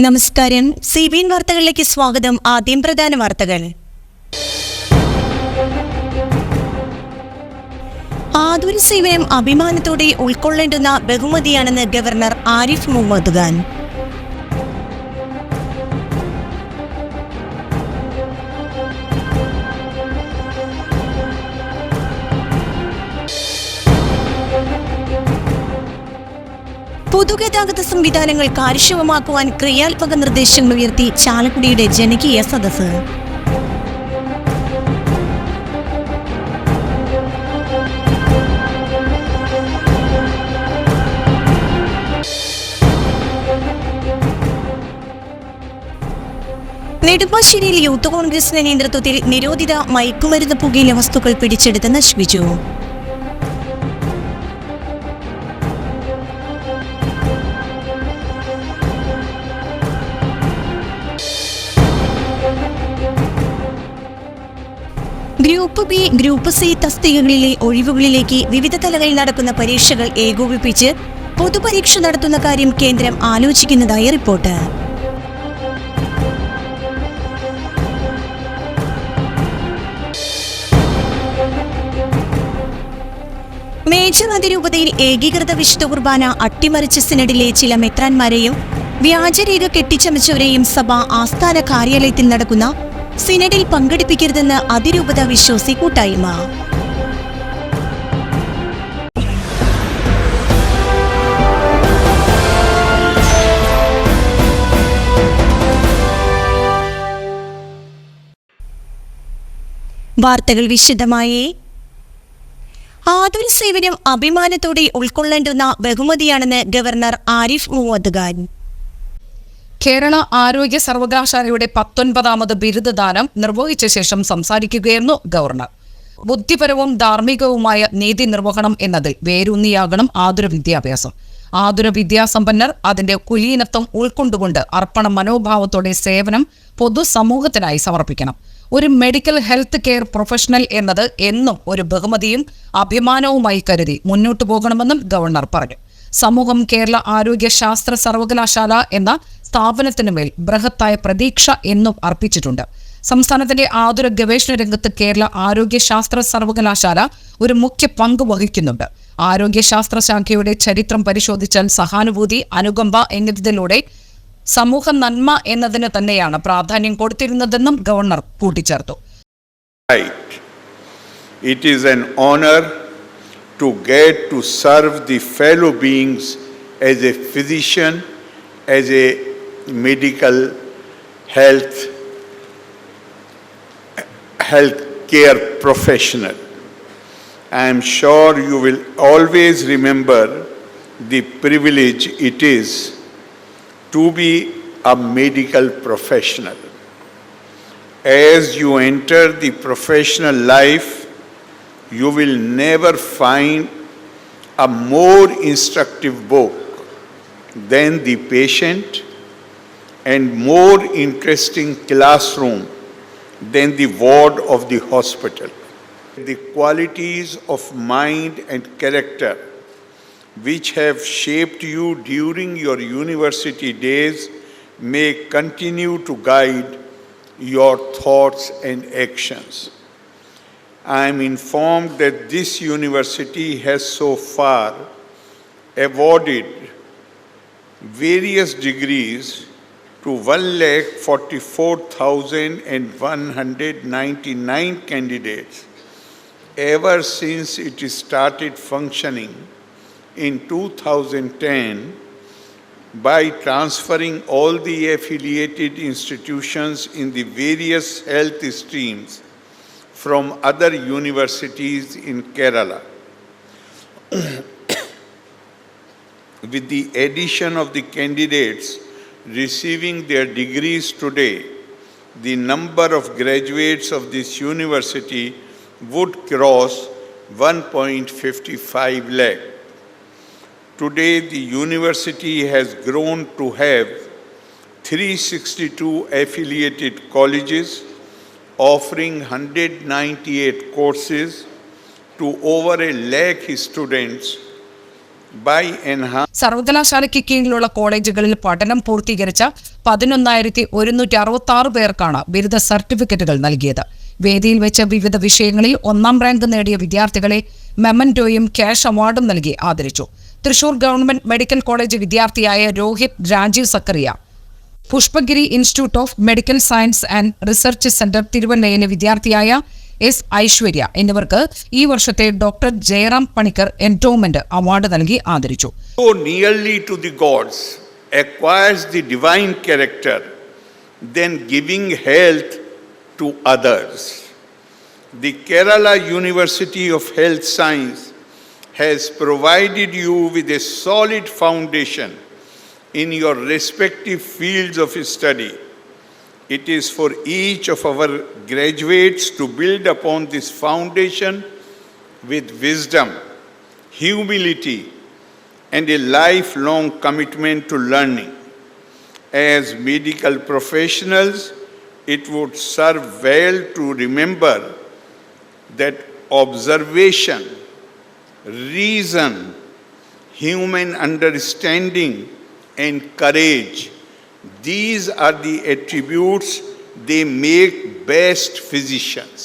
നമസ്കാരം. C B N വാർത്തകളിലേക്ക് സ്വാഗതം. ആദ്യം പ്രധാന വാർത്തകൾ. ആതുര സേവനം അഭിമാനത്തോടെ ഉൾക്കൊള്ളേണ്ടുന്ന ബഹുമതിയാണെന്ന് ഗവർണർ ആരിഫ് മുഹമ്മദ് ഖാൻ. പൊതുഗതാഗത സംവിധാനങ്ങൾ കാര്യക്ഷമമാക്കുവാൻ ക്രിയാത്മക നിർദ്ദേശങ്ങൾ ഉയർത്തി ചാലക്കുടിയുടെ ജനകീയ സദസ്സ്. നെടുമ്പാശ്ശേരിയിൽ യൂത്ത് കോൺഗ്രസിന്റെ നേതൃത്വത്തിൽ നിരോധിത മയക്കുമരുന്ന് പുകയിലെ വസ്തുക്കൾ പിടിച്ചെടുത്ത് നശിപ്പിച്ചു. ഗ്രൂപ്പ് ബി ഗ്രൂപ്പ് സി തസ്തികകളിലെ ഒഴിവുകളിലേക്ക് വിവിധ തലങ്ങളിൽ നടക്കുന്ന പരീക്ഷകൾ ഏകോപിപ്പിച്ച് പൊതുപരീക്ഷ നടത്തുന്ന കാര്യം കേന്ദ്രം ആലോചിക്കുന്നതായി റിപ്പോർട്ട്. മേജർ അതിരൂപതയിൽ ഏകീകൃത വിശുദ്ധ കുർബാന അട്ടിമറിച്ച സിനഡിലെ ചില മെത്രാന്മാരെയും വ്യാജരേഖ കെട്ടിച്ചമച്ചവരെയും സഭ ആസ്ഥാന കാര്യാലയത്തിൽ നടക്കുന്ന സിനഡിൽ പങ്കെടുപ്പിക്കരുതെന്ന് അതിരൂപത വിശ്വാസി കൂട്ടായ്മ. വാർത്തകൾ വിശദമായി. ആതുര സേവനം അഭിമാനത്തോടെ ഉൾക്കൊള്ളേണ്ടുന്ന ബഹുമതിയാണെന്ന് ഗവർണർ ആരിഫ് ഖാൻ കേരള ആരോഗ്യ സർവകലാശാലയുടെ പത്തൊൻപതാമത് ബിരുദദാനം നിർവഹിച്ച ശേഷം സംസാരിക്കുകയായിരുന്നു ഗവർണർ. ബുദ്ധിപരവും ധാർമ്മികവുമായ നീതി നിർവഹണം എന്നതിൽ വേരൂന്നിയാകണം ആതുര വിദ്യാഭ്യാസം. ആതുര വിദ്യാസമ്പന്നർ അതിന്റെ കുലീനത്വം ഉൾക്കൊണ്ടുകൊണ്ട് അർപ്പണ മനോഭാവത്തോടെ സേവനം പൊതുസമൂഹത്തിനായി സമർപ്പിക്കണം. ഒരു മെഡിക്കൽ ഹെൽത്ത് കെയർ പ്രൊഫഷണൽ എന്നത് എന്നും ഒരു ബഹുമതിയും അഭിമാനവുമായി കരുതി മുന്നോട്ടു പോകണമെന്നും ഗവർണർ പറഞ്ഞു. സമൂഹം കേരള ആരോഗ്യ ശാസ്ത്ര സർവകലാശാല എന്ന സ്ഥാപനത്തിനുമേൽ ബൃഹത്തായ പ്രതീക്ഷ എന്നും അർപ്പിച്ചിട്ടുണ്ട്. സംസ്ഥാനത്തിന്റെ ആതുര ഗവേഷണ രംഗത്ത് കേരള ആരോഗ്യ ശാസ്ത്ര സർവകലാശാല ഒരു മുഖ്യ പങ്ക് വഹിക്കുന്നുണ്ട്. ആരോഗ്യശാസ്ത്ര ശാഖയുടെ ചരിത്രം പരിശോധിച്ചാൽ സഹാനുഭൂതി അനുകമ്പ എന്നതിലൂടെ സമൂഹ നന്മ എന്നതിന് തന്നെയാണ് പ്രാധാന്യം കൊടുത്തിരുന്നതെന്നും ഗവർണർ കൂട്ടിച്ചേർത്തു. It is an honour to get to serve the fellow beings as a physician as a medical health health care professional. I am sure you will always remember the privilege it is to be a medical professional. As you enter the professional life, you will never find a more instructive book than The Patient and more interesting classroom than the ward of the hospital. The qualities of mind and character which have shaped you during your university days may continue to guide your thoughts and actions. I am informed that this university has so far awarded various degrees to 1,44,199 candidates ever since it started functioning in 2010 by transferring all the affiliated institutions in the various health streams from other universities in Kerala. With the addition of the candidates receiving their degrees today, the number of graduates of this university would cross 1.55 lakh. Today, the university has grown to have 362 affiliated colleges offering 198 courses to over a lakh students സർവകലാശാലയ്ക്ക് കീഴിലുള്ള കോളേജുകളിൽ പഠനം പൂർത്തീകരിച്ച പതിനൊന്നായിരത്തി ഒരുന്നൂറ്റി അറുപത്തി ആറ് പേർക്കാണ് ബിരുദ സർട്ടിഫിക്കറ്റുകൾ നൽകിയത്. വേദിയിൽ വെച്ച് വിവിധ വിഷയങ്ങളിൽ ഒന്നാം റാങ്ക് നേടിയ വിദ്യാർത്ഥികളെ മെമന്റോയും ക്യാഷ് അവാർഡും നൽകി ആദരിച്ചു. തൃശൂർ ഗവൺമെന്റ് മെഡിക്കൽ കോളേജ് വിദ്യാർത്ഥിയായ Rohit Rajeev Zachariah. Pushpagiri institute of medical science and research centre തിരുവല്ലയിലെ വിദ്യാർത്ഥിയായ എസ് ഐശ്വര്യ എന്നിവർക്ക് ഈ വർഷത്തെ doctor Jayaram Panicker endowment award നൽകി ആദരിച്ചു acquires the divine character, then giving health to others. The Kerala University of Health Science has provided you with a solid foundation in your respective fields of study. It is for each of our graduates to build upon this foundation with wisdom, humility, and a lifelong commitment to learning. As medical professionals, it would serve well to remember that observation, reason, human understanding, and courage, these are the attributes they make best physicians.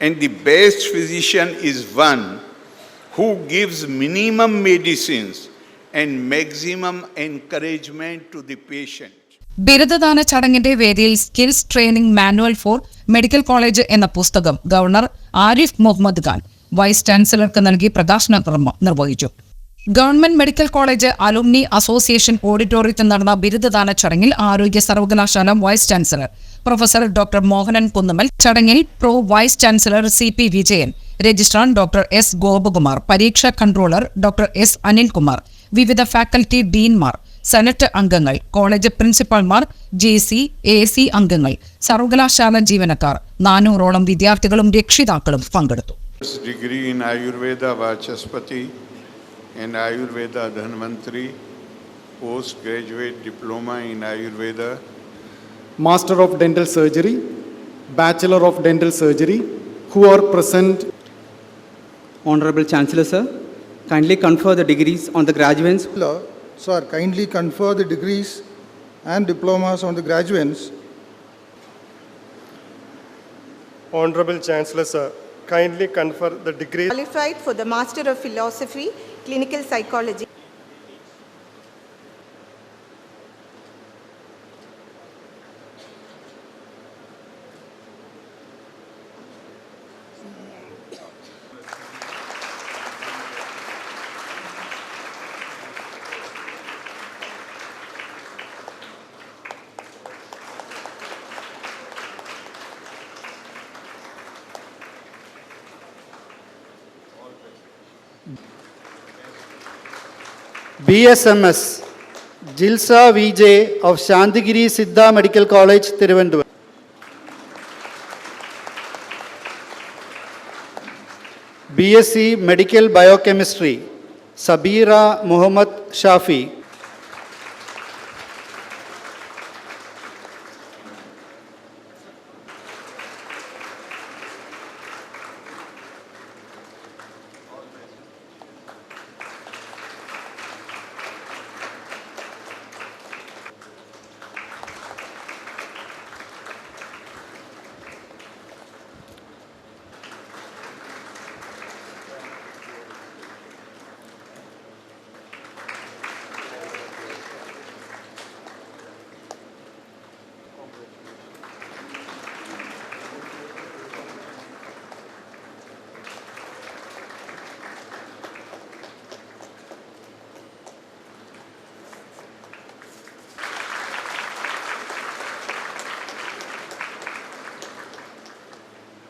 And the best physician is one who gives minimum medicines and maximum encouragement to the patient. ബിരുദദാന ചടങ്ങിന്റെ വേദിയിൽ skills training manual for medical college എന്ന പുസ്തകം governor Arif Muhammad Khan vice ചാൻസലർക്ക് നൽകി പ്രകാശന കർമ്മം നിർവഹിച്ചു government medical college alumni association ഓഡിറ്റോറിയത്തിൽ നടന്ന ബിരുദദാന ചടങ്ങിൽ ആരോഗ്യ സർവകലാശാല vice chancellor professor doctor Mohanan Kunnummal ചടങ്ങിൽ pro vice chancellor C P Vijayan registrar doctor S Gopakumar പരീക്ഷാ കൺട്രോളർ ഡോക്ടർ എസ് അനിൽകുമാർ വിവിധ ഫാക്കൽറ്റി ഡീൻമാർ സെനറ്റ് അംഗങ്ങൾ കോളേജ് പ്രിൻസിപ്പാൾമാർ ജെ സി എ സി അംഗങ്ങൾ സർവകലാശാല ജീവനക്കാർ നാനൂറോളം വിദ്യാർത്ഥികളും രക്ഷിതാക്കളും പങ്കെടുത്തു. Degree in Ayurveda Vachaspati and Ayurveda Dhanvantri, postgraduate diploma in Ayurveda, Master of Dental Surgery, Bachelor of Dental Surgery, who are present. Honorable Chancellor, sir, kindly confer the degrees on the graduates. Law, Sir, kindly confer the degrees and diplomas on the graduates. Honorable Chancellor, sir, kindly confer the degree qualified for the Master of Philosophy, Clinical Psychology. BSMS Jilsa V J of Santhigiri Siddha medical college திருவண்டுவர் BSc Medical Biochemistry Sabira Muhammad Shafi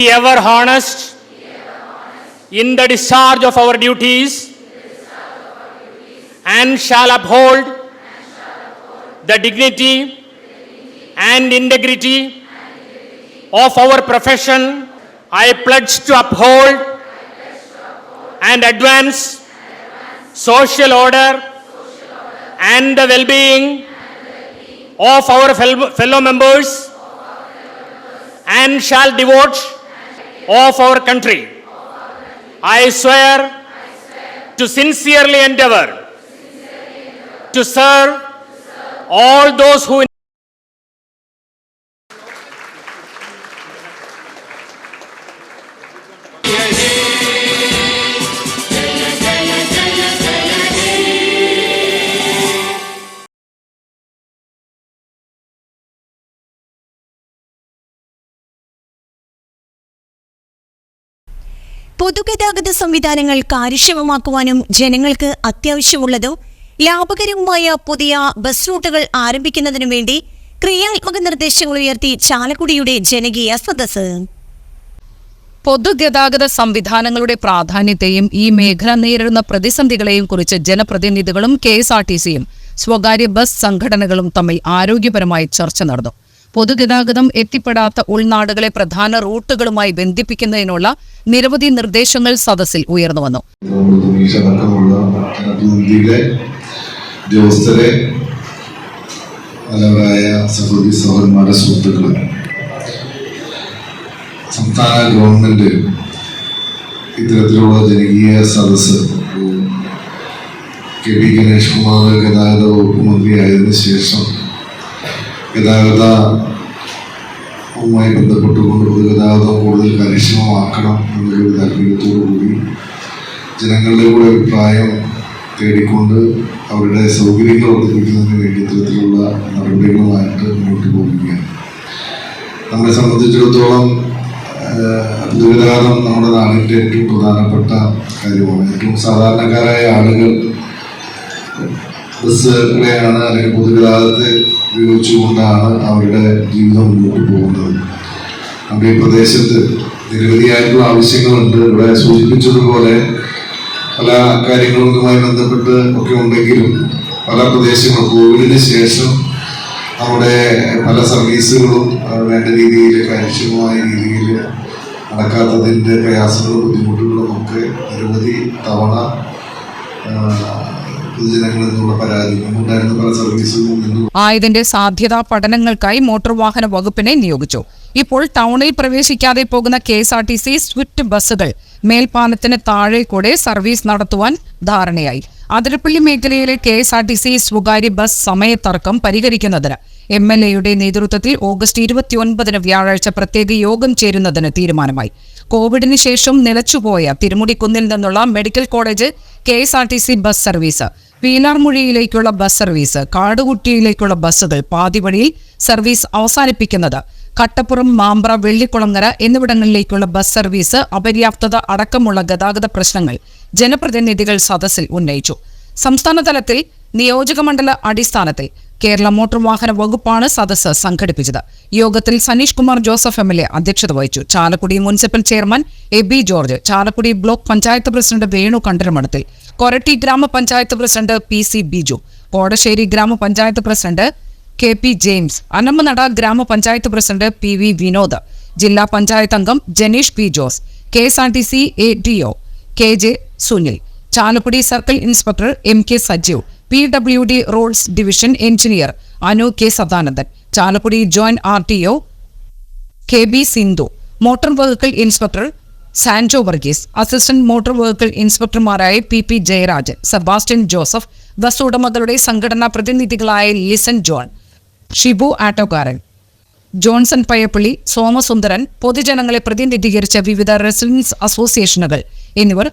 be ever honest in the discharge of our duties and shall uphold the dignity and integrity of our profession. I pledge to uphold and advance social order and the well-being of our fellow fellow members and shall devote of our country. I swear to sincerely endeavor to serve all those who പൊതുഗതാഗത സംവിധാനങ്ങൾ കാര്യക്ഷമമാക്കുവാനും ജനങ്ങൾക്ക് അത്യാവശ്യമുള്ളതും ലാഭകരവുമായ പുതിയ bus റൂട്ടുകൾ ആരംഭിക്കുന്നതിനു വേണ്ടി ക്രിയാത്മക നിർദ്ദേശങ്ങൾ ഉയർത്തി ചാലക്കുടിയുടെ ജനകീയ സദസ്സ്. പൊതുഗതാഗത സംവിധാനങ്ങളുടെ പ്രാധാന്യത്തെയും ഈ മേഖല നേരിടുന്ന പ്രതിസന്ധികളെയും കുറിച്ച് ജനപ്രതിനിധികളും കെ എസ് ആർ ടി സിയും സ്വകാര്യ ബസ് സംഘടനകളും തമ്മിൽ ആരോഗ്യപരമായി ചർച്ച നടന്നു. പൊതുഗതാഗതം എത്തിപ്പെടാത്ത ഉൾനാടുകളെ പ്രധാന റൂട്ടുകളുമായി ബന്ധിപ്പിക്കുന്നതിനുള്ള നിരവധി നിർദ്ദേശങ്ങൾ സദസ്സിൽ ഉയർന്നുവന്നു വന്നു. സംസ്ഥാന ഗവൺമെന്റ് ഇത്തരത്തിലുള്ള ജനകീയ സദസ്സ് കെ പി ഗണേഷ് കുമാർ ഗതാഗത വകുപ്പ് മന്ത്രിയായതിനു ശേഷം ഗതാഗതവുമായി ബന്ധപ്പെട്ടുകൊണ്ട് പൊതുഗതാഗതം കൂടുതൽ കാര്യക്ഷമമാക്കണം എന്നൊരു താല്പര്യത്തോടു കൂടി ജനങ്ങളുടെ കൂടെ അഭിപ്രായം തേടിക്കൊണ്ട് അവരുടെ സൗകര്യങ്ങൾ വർദ്ധിപ്പിക്കുന്നതിന് വേണ്ടി ഇത്തരത്തിലുള്ള നടപടികളുമായിട്ട് മുന്നോട്ട് പോകുകയാണ്. നമ്മളെ സംബന്ധിച്ചിടത്തോളം പൊതുഗതാഗതം നമ്മുടെ നാടിന്റെ ഏറ്റവും പ്രധാനപ്പെട്ട കാര്യമാണ്. ഏറ്റവും സാധാരണക്കാരായ ആളുകൾ ബസ്സുകളെയാണ് അല്ലെങ്കിൽ പൊതുഗതാഗതത്തെ ഉപയോഗിച്ചുകൊണ്ടാണ് അവരുടെ ജീവിതം മുന്നോട്ട് പോകുന്നത്. നമ്മുടെ ഈ പ്രദേശത്ത് നിരവധിയായിട്ടുള്ള ആവശ്യങ്ങളുണ്ട്. ഇവിടെ സൂചിപ്പിച്ചതുപോലെ പല കാര്യങ്ങളുമായി ബന്ധപ്പെട്ട് ഒക്കെ ഉണ്ടെങ്കിലും പല പ്രദേശങ്ങളും കോവിഡിന് ശേഷം നമ്മുടെ പല സർവീസുകളും വേണ്ട രീതിയിൽ കാര്യക്ഷമമായ രീതിയിൽ നടക്കാത്തതിന്റെ പ്രയാസങ്ങളും ബുദ്ധിമുട്ടുകളും ഒക്കെ നിരവധി തവണ ആയതിന്റെ സാധ്യതാ പഠനങ്ങൾക്കായി മോട്ടോർ വാഹന വകുപ്പിനെ നിയോഗിച്ചു. ഇപ്പോൾ ടൗണിൽ പ്രവേശിക്കാതെ പോകുന്ന K S R T C swift ബസ്സുകൾ മേൽപ്പാലത്തിന് താഴെ കൂടെ സർവീസ് നടത്തുവാൻ ധാരണയായി. അതിരപ്പള്ളി മേഖലയിലെ K S R T C സ്വകാര്യ ബസ് സമയത്തർക്കം പരിഹരിക്കുന്നതിന് എം എൽ എയുടെ നേതൃത്വത്തിൽ ഓഗസ്റ്റ് ഇരുപത്തിയൊൻപതിന് വ്യാഴാഴ്ച പ്രത്യേക യോഗം ചേരുന്നതിന് തീരുമാനമായി. കോവിഡിന് ശേഷം നിലച്ചുപോയ തിരുമുടിക്കുന്നിൽ നിന്നുള്ള medical college K S R T C bus service. പീലാർമുഴിയിലേക്കുള്ള bus service കാടുകുട്ടിയിലേക്കുള്ള ബസ്സുകൾ പാതിവഴിയിൽ സർവീസ് അവസാനിപ്പിക്കുന്നത് കട്ടപ്പുറം മാമ്പ്ര വെള്ളിക്കുളങ്ങര എന്നിവിടങ്ങളിലേക്കുള്ള ബസ് സർവീസ് അപര്യാപ്തത അടക്കമുള്ള ഗതാഗത പ്രശ്നങ്ങൾ ജനപ്രതിനിധികൾ സദസ്സിൽ ഉന്നയിച്ചു. സംസ്ഥാനതലത്തിൽ നിയോജകമണ്ഡല അടിസ്ഥാനത്തിൽ കേരള മോട്ടോർ വാഹന വകുപ്പാണ് സദസ്സ് സംഘടിപ്പിച്ചത്. യോഗത്തിൽ Saneesh Kumar Joseph M L A അധ്യക്ഷത വഹിച്ചു. Chalakudy municipal chairman A B George Chalakudy block panchayat president Venu കണ്ടരമണത്തിൽ Koratty ഗ്രാമപഞ്ചായത്ത് president P C Biju Kodassery ഗ്രാമപഞ്ചായത്ത് president K P James Annamanada ഗ്രാമപഞ്ചായത്ത് പ്രസിഡന്റ് പി വി വിനോദ് ജില്ലാ പഞ്ചായത്ത് അംഗം Janeesh P Jose K S R T C A D O K J Sunil Chalakudy circle inspector M K Sajeev P W D roads division engineer Anu K Sadanandan Chalakudy joint R T O K B Sindhu motor vehicle inspector Sanjo Varghese assistant motor vehicle ഇൻസ്പെക്ടർമാരായ P P Jayarajan Sebastian Joseph bus ഉടമകളുടെ സംഘടനാ പ്രതിനിധികളായ Lisson John Shibu Attokkaran Johnson Payyappilly Somasundaran പൊതുജനങ്ങളെ പ്രതിനിധീകരിച്ച വിവിധ residence അസോസിയേഷനുകൾ എന്നിവർ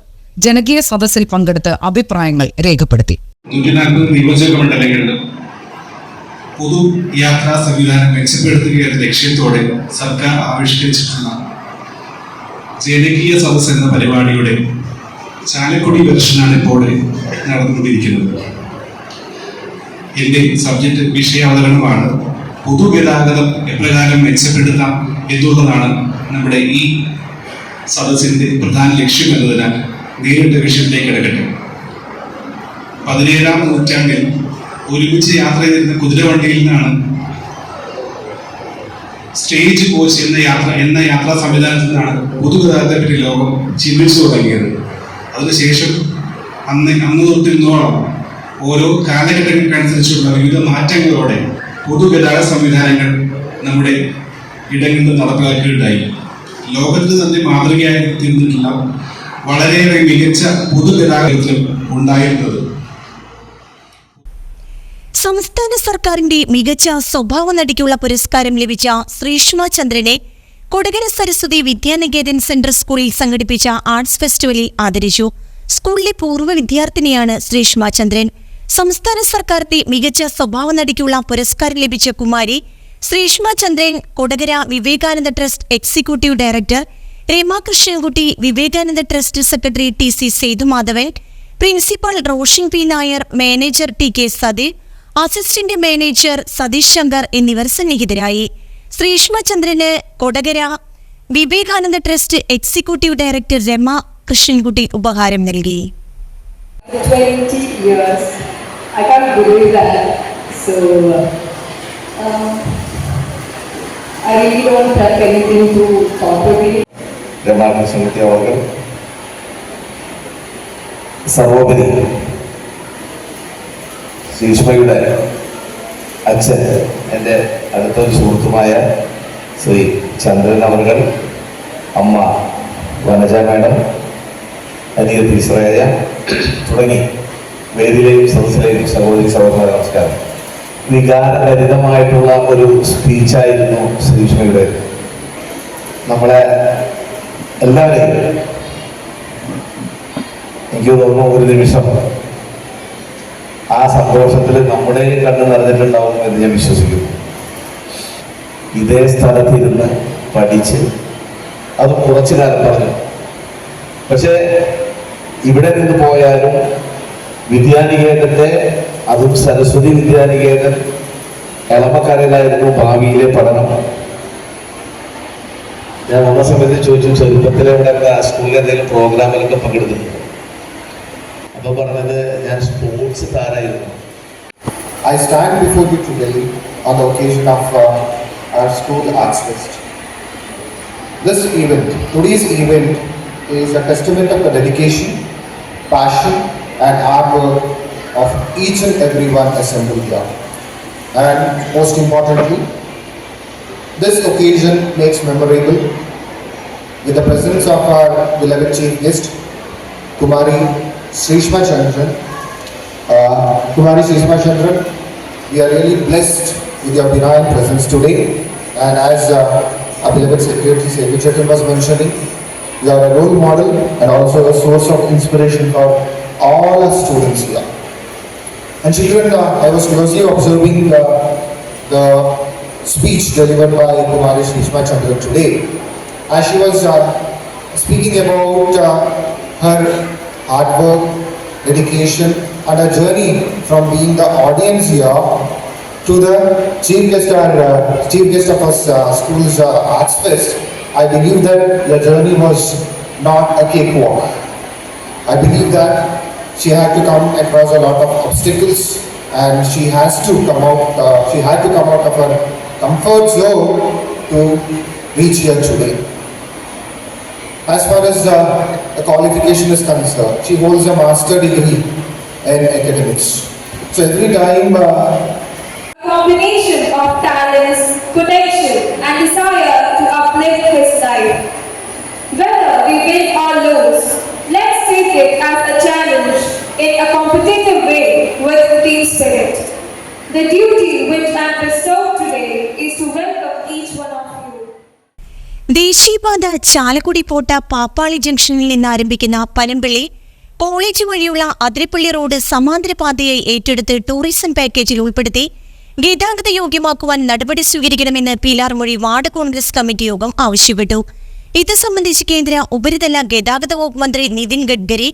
ജനകീയ സദസ്സിൽ പങ്കെടുത്ത് അഭിപ്രായങ്ങൾ രേഖപ്പെടുത്തി. പൊതു യാത്രാ സംവിധാനം മെച്ചപ്പെടുത്തുക എന്ന ലക്ഷ്യത്തോടെ സർക്കാർ ആവിഷ്കരിച്ചിട്ടുള്ള ജനകീയ സദസ് എന്ന പരിപാടിയുടെ ചാലക്കുടി വെർഷനാണ് ഇപ്പോൾ നടന്നുകൊണ്ടിരിക്കുന്നത്. എന്റെ സബ്ജക്റ്റ് വിഷയാവതരണമാണ് പൊതുഗതാഗതം എപ്രകാരം മെച്ചപ്പെടുത്താം എന്നുള്ളതാണ് നമ്മുടെ ഈ സദസ്സിന്റെ പ്രധാന ലക്ഷ്യം എന്നതിനാൽ നേരിട്ട് വിഷയത്തിലേക്ക് എടുക്കട്ടെ. പതിനേഴാം നൂറ്റാണ്ടിൽ ഒരുമിച്ച് യാത്ര ചെയ്തിരുന്ന കുതിരവണ്ടിയിൽ നിന്നാണ് സ്റ്റേജ് കോച്ച് എന്ന യാത്ര എന്ന യാത്രാ സംവിധാനത്തിൽ നിന്നാണ് പൊതുഗതാഗതത്തെ പറ്റി ലോകം ചിന്തിച്ചു തുടങ്ങിയത്. അതിനുശേഷം അന്ന് അന്ന് തൊട്ടിരുന്നോളം ഓരോ കാലഘട്ടങ്ങൾക്കനുസരിച്ചുള്ള വിവിധ മാറ്റങ്ങളോടെ പൊതുഗതാഗത സംവിധാനങ്ങൾ നമ്മുടെ ഇടങ്ങളിൽ നടപ്പിലാക്കുകയുണ്ടായി ലോകത്തിൽ തന്നെ മാതൃകയായി തീർന്നിട്ടുള്ള വളരെയേറെ മികച്ച പൊതുഗതാഗതത്തിലും ഉണ്ടായിരുന്നത്. സംസ്ഥാന സർക്കാരിന്റെ മികച്ച സ്വഭാവ നടിക്കുള്ള പുരസ്കാരം ലഭിച്ച ശ്രീഷ്മ ചന്ദ്രനെ കൊടകര സരസ്വതി വിദ്യാനികേതൻ സെന്റർ സ്കൂളിൽ സംഘടിപ്പിച്ച ആർട്സ് ഫെസ്റ്റിവലിൽ ആദരിച്ചു. സ്കൂളിലെ പൂർവ വിദ്യാർത്ഥിനിയാണ് ശ്രീഷ്മ ചന്ദ്രൻ. സംസ്ഥാന സർക്കാരിന്റെ മികച്ച സ്വഭാവ നടിക്കുള്ള പുരസ്കാരം ലഭിച്ച Kumari Sreeshma Chandran Kodakara Vivekananda trust executive director Ramakrishnankutty Vivekananda trust secretary T C Sethumadhavan principal Roshan P Nair manager T K Sathi assistant manager Satheesh Shankar എന്നിവർ സന്നിഹിതരായി ശ്രീഷ്മചന്ദ്രന് Kodakara Vivekananda trust executive director Rama Krishnankutty ഉപഹാരം നൽകി 20 years. I can't believe that. So, um, I really don't have anything to contribute. രമാകൃഷ്ണൻകുട്ടി അവർക്ക് സർവോപരി ശ്രീഷ്മയുടെ അച്ഛൻ എന്റെ അടുത്തൊരു സുഹൃത്തുമായ ശ്രീ ചന്ദ്രൻ അവർ അമ്മ Vanaja madam അനിയത്തി ശ്രേയ തുടങ്ങി വേദിയിലെയും സദസ്സിലെയും സഹോദരി സഹോദര നമസ്കാരം. വികാരഭരിതമായിട്ടുള്ള ഒരു സ്പീച്ചായിരുന്നു ശ്രീഷ്മയുടെ. നമ്മളെ എല്ലാവരെയും എനിക്ക് തോന്നുന്നു ഒരു നിമിഷം ആ സന്തോഷത്തിൽ നമ്മുടെ കണ്ണ് നിറഞ്ഞിട്ടുണ്ടാവും എന്ന് ഞാൻ വിശ്വസിക്കുന്നു. ഇതേ സ്ഥലത്തിരുന്ന് പഠിച്ച് അത് കുറച്ചു കാലം പറഞ്ഞു. പക്ഷേ ഇവിടെ നിന്ന് പോയാലും വിദ്യാനികേതന്റെ അതും സരസ്വതി വിദ്യാനികേതൻ എളമക്കരയിലായിരുന്നു ഭാവിയിലെ പഠനം. ഞാൻ വന്ന സമയത്ത് ചോദിച്ചു ചെറുപ്പത്തിലെ ഇവിടെ സ്കൂളിൽ എന്തെങ്കിലും പ്രോഗ്രാമിലൊക്കെ പങ്കെടുത്തിട്ടുണ്ട് അപ്പൊ പറഞ്ഞത് ഞാൻ sports താരായിരുന്നു I stand before you today on the occasion of uh, our school Arts Fest. This event, today's event, is a testament of the dedication, passion, and hard work of each and everyone assembled here. And most importantly, this occasion makes memorable with the presence of our beloved chief guest, Kumari Srishma Chandran. Uh, Kumari Srishma Chandran, we are really blessed with your benign presence today. And as uh, our beloved Secretary Sevi Chetan was mentioning, you are a role model and also a source of inspiration for all our students here. And children, uh, I was closely observing uh, the speech delivered by Kumari Srishma Chandra today. As she was uh, speaking about uh, her hard work, dedication, and her journey from being the audience here to the chief guest, our, uh, chief guest of our uh, school's uh, Arts Fest, I believe that your journey was not a cakewalk. I believe that she had to come across a lot of obstacles and she has to come out, uh, she had to come out of her comfort zone to reach here today. As far as uh, the qualification is concerned, she holds a master degree in academics. So every time uh, combination of talents, potential, and desire to uplift his life. Whether we win or lose, let's take it as a challenge in a competitive way with team spirit. The duty which I bestow today is to welcome each one of you. ദേശീയപാത ചാലക്കുടി പോട്ട പാപ്പാളി ജംഗ്ഷനിൽ നിന്ന് ആരംഭിക്കുന്ന Panampilly college വഴിയുള്ള Athirappilly road സമാന്തര പാതയെ ഏറ്റെടുത്ത് tourism പാക്കേജിൽ ഉൾപ്പെടുത്തി ഗതാഗത യോഗ്യമാക്കുവാൻ നടപടി സ്വീകരിക്കണമെന്ന് പീലാർമൊഴി വാർഡ് കോൺഗ്രസ് കമ്മിറ്റി യോഗം ആവശ്യപ്പെട്ടു ഇത് സംബന്ധിച്ച് കേന്ദ്ര ഉപരിതല ഗതാഗത വകുപ്പ് മന്ത്രി നിതിൻ ഗഡ്കരി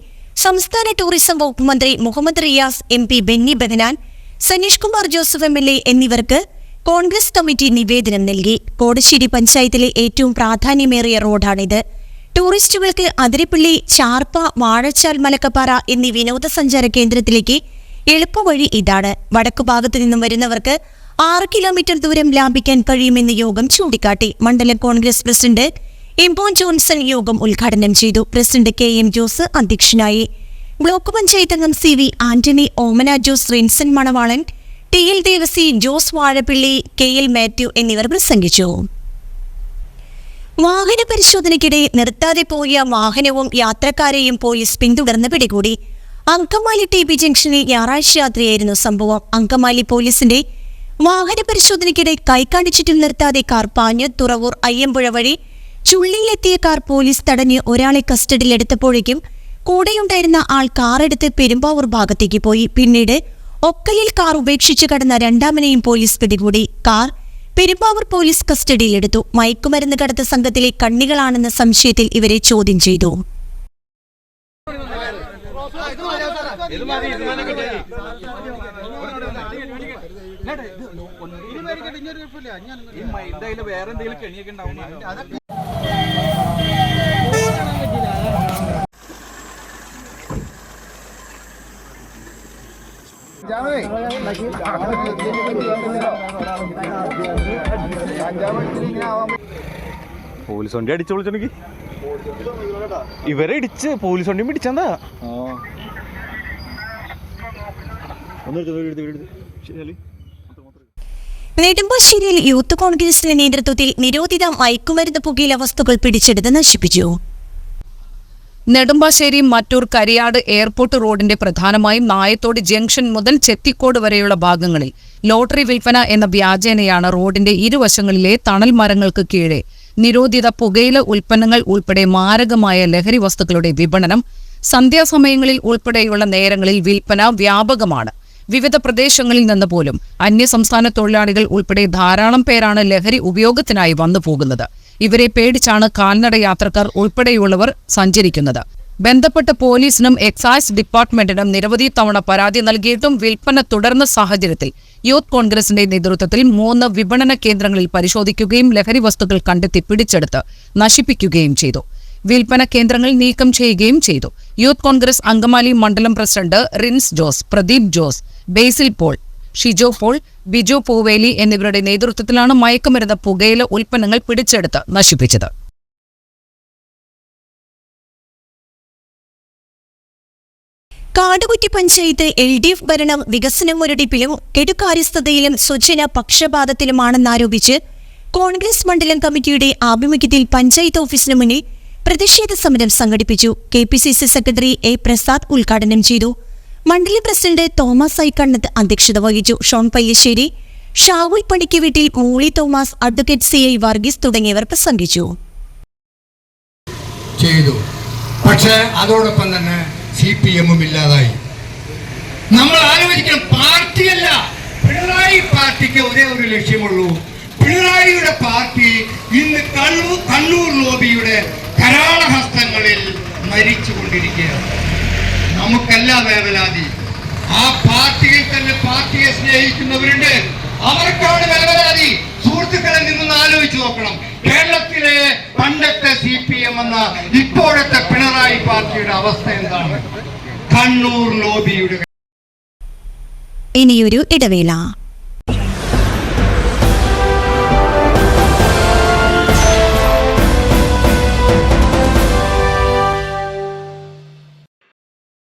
സംസ്ഥാന ടൂറിസം വകുപ്പ് മന്ത്രി Muhammad Riyas M P Benny Behanan Saneesh Kumar Joseph M L A എന്നിവർക്ക് കോൺഗ്രസ് കമ്മിറ്റി നിവേദനം നൽകി. കോടശ്ശേരി പഞ്ചായത്തിലെ ഏറ്റവും പ്രാധാന്യമേറിയ റോഡാണിത്. ടൂറിസ്റ്റുകൾക്ക് അതിരപ്പള്ളി ചാർപ്പ വാഴച്ചാൽ മലക്കപ്പാറ എന്നീ വിനോദസഞ്ചാര കേന്ദ്രത്തിലേക്ക് എളുപ്പവഴി ഇതാണ്. വടക്കു ഭാഗത്തു നിന്നും വരുന്നവർക്ക് ആറ് കിലോമീറ്റർ ദൂരം ലാഭിക്കാൻ കഴിയുമെന്ന് യോഗം ചൂണ്ടിക്കാട്ടി. മണ്ഡലം കോൺഗ്രസ് പ്രസിഡന്റ് ഇംബോൻ ജോൺസൺ യോഗം ഉദ്ഘാടനം ചെയ്തു. പ്രസിഡന്റ് കെ എം ജോസ് അധ്യക്ഷനായി. ബ്ലോക്ക് പഞ്ചായത്ത് അംഗം C V Antony Omana Jose Rinson Manavalan T L Devassy Jose Vazhappilly K L Mathew എന്നിവർ പ്രസംഗിച്ചു. വാഹന പരിശോധനയ്ക്കിടെ നിർത്താതെ പോയ വാഹനവും യാത്രക്കാരെയും പോലീസ് പിന്തുടർന്ന് പിടികൂടി. അങ്കമാലി ടി ബി ജംഗ്ഷനിൽ ഞായറാഴ്ച രാത്രിയായിരുന്നു സംഭവം. അങ്കമാലി പോലീസിന്റെ വാഹന പരിശോധനയ്ക്കിടെ കൈക്കാണ്ടി ചുറ്റും നിർത്താതെ കാർ പാഞ്ഞ് തുറവൂർ അയ്യമ്പുഴ വഴി ചുള്ളിയിലെത്തിയ കാർ പോലീസ് തടഞ്ഞ് ഒരാളെ കസ്റ്റഡിയിലെടുത്തപ്പോഴേക്കും കൂടെയുണ്ടായിരുന്ന ആൾ കാറെടുത്ത് പെരുമ്പാവൂർ ഭാഗത്തേക്ക് പോയി പിന്നീട് ഒക്കലിൽ കാർ ഉപേക്ഷിച്ച് കടന്ന രണ്ടാമനെയും പോലീസ് പിടികൂടി കാർ പെരുമ്പാവൂർ പോലീസ് കസ്റ്റഡിയിലെടുത്തു മയക്കുമരുന്ന് കടത്ത സംഘത്തിലെ കണ്ണികളാണെന്ന സംശയത്തിൽ ഇവരെ ചോദ്യം ചെയ്തു പോലീസ് വണ്ടി അടിച്ചു വിളിച്ചെങ്കിൽ ഇവരെ ഇടിച്ച് പോലീസ് വണ്ടി പിടിച്ചെന്താ നെടുമ്പാശ്ശേരിയിൽ യൂത്ത് കോൺഗ്രസിന്റെ നേതൃത്വത്തിൽ നിരോധിത മയക്കുമരുന്ന് പുകയില വസ്തുക്കൾ പിടിച്ചെടുത്ത് നശിപ്പിച്ചു. നെടുമ്പാശ്ശേരി മറ്റൂർ കരിയാട് എയർപോർട്ട് റോഡിന്റെ പ്രധാനമായും നായത്തോട് ജംഗ്ഷൻ മുതൽ ചെത്തിക്കോട് വരെയുള്ള ഭാഗങ്ങളിൽ ലോട്ടറി വിൽപ്പന എന്ന വ്യാജേനയാണ് റോഡിന്റെ ഇരുവശങ്ങളിലെ തണൽ മരങ്ങൾക്ക് കീഴെ. നിരോധിത പുകയില ഉൽപ്പന്നങ്ങൾ ഉൾപ്പെടെ മാരകമായ ലഹരി വസ്തുക്കളുടെ വിപണനം സന്ധ്യാസമയങ്ങളിൽ ഉൾപ്പെടെയുള്ള നേരങ്ങളിൽ വിൽപ്പന വ്യാപകമാണ്. വിവിധ പ്രദേശങ്ങളിൽ നിന്ന് പോലും അന്യസംസ്ഥാന തൊഴിലാളികൾ ഉൾപ്പെടെ ധാരാളം പേരാണ് ലഹരി ഉപയോഗത്തിനായി വന്നു പോകുന്നത് ഇവരെ പേടിച്ചാണ് കാൽനട യാത്രക്കാർ ഉൾപ്പെടെയുള്ളവർ സഞ്ചരിക്കുന്നത്. ബന്ധപ്പെട്ട പോലീസിനും എക്സൈസ് ഡിപ്പാർട്ട്മെന്റിനും നിരവധി തവണ പരാതി നൽകിയിട്ടും വിൽപ്പന തുടർന്ന സാഹചര്യത്തിൽ യൂത്ത് കോൺഗ്രസിന്റെ നേതൃത്വത്തിൽ മൂന്ന് വിപണന കേന്ദ്രങ്ങളിൽ പരിശോധിക്കുകയും ലഹരി വസ്തുക്കൾ കണ്ടെത്തി പിടിച്ചെടുത്ത് നശിപ്പിക്കുകയും ചെയ്തു. വിൽപ്പന കേന്ദ്രങ്ങൾ നീക്കം ചെയ്യുകയും ചെയ്തു. യൂത്ത് കോൺഗ്രസ് അങ്കമാലി മണ്ഡലം പ്രസിഡന്റ് റിൻസ് ജോസ് പ്രദീപ് ജോസ് ബേസിൽ പോൾ ഷിജോ പോൾ ബിജോ പൂവേലി എന്നിവരുടെ നേതൃത്വത്തിലാണ് മയക്കുമരുന്ന് പുകയില ഉൽപ്പന്നങ്ങൾ പിടിച്ചെടുത്ത് നശിപ്പിച്ചത്. Kadukutty panchayat L D F ഭരണം വികസന മുരടിപ്പിലും കെടുകാര്യസ്ഥതയിലും സ്വജന പക്ഷപാതത്തിലുമാണെന്നാരോപിച്ച് കോൺഗ്രസ് മണ്ഡലം കമ്മിറ്റിയുടെ ആഭിമുഖ്യത്തിൽ പഞ്ചായത്ത് ഓഫീസിന് മുന്നിൽ പ്രതിഷേധ സമരം സംഘടിപ്പിച്ചു. കെ സെക്രട്ടറി എ പ്രസാദ് ഉദ്ഘാടനം ചെയ്തു. മണ്ഡലം പ്രസിഡന്റ് തോമസ് ഐക്കണ്ണത്ത് അധ്യക്ഷത വഹിച്ചു. ഷോൺ പയ്യശ്ശേരി ഷാവുൽ പണിക്ക് വീട്ടിൽ മൂളി Thomas advocate C I Varghese തുടങ്ങിയവർ പ്രസംഗിച്ചു. ചെയ്തു. പക്ഷേ അതോടൊപ്പം തന്നെ സി പി എമ്മും ഇല്ലാതായി. നമ്മൾ ആലോചിക്കണം പാർട്ടിയല്ല. പിണറായി പാർട്ടിക്ക് ഒരേ ഒരു ലക്ഷ്യമുള്ളൂ. പിണറായിയുടെ പാർട്ടി ഇന്ന് കണ്ണൂർ കണ്ണൂർ ലോബിയുടെ കരാളഹസ്തങ്ങളിൽ മരിച്ചുകൊണ്ടിരിക്കുകയാണ്. നമുക്കല്ല വേവലാതി. ആ പാർട്ടിയിൽ തന്നെ പാർട്ടിയെ സ്നേഹിക്കുന്നവരുണ്ട്. അവർക്കാണ് വേവലാതി. സുഹൃത്തുക്കളെ നിന്നൊന്ന് ആലോചിച്ച് നോക്കണം. കേരളത്തിലെ പണ്ടത്തെ സി പി എം എന്ന ഇപ്പോഴത്തെ പിണറായി പാർട്ടിയുടെ അവസ്ഥ എന്താണ്? കണ്ണൂർ ലോബിയുടെ ഇനിയൊരു ഇടവേള.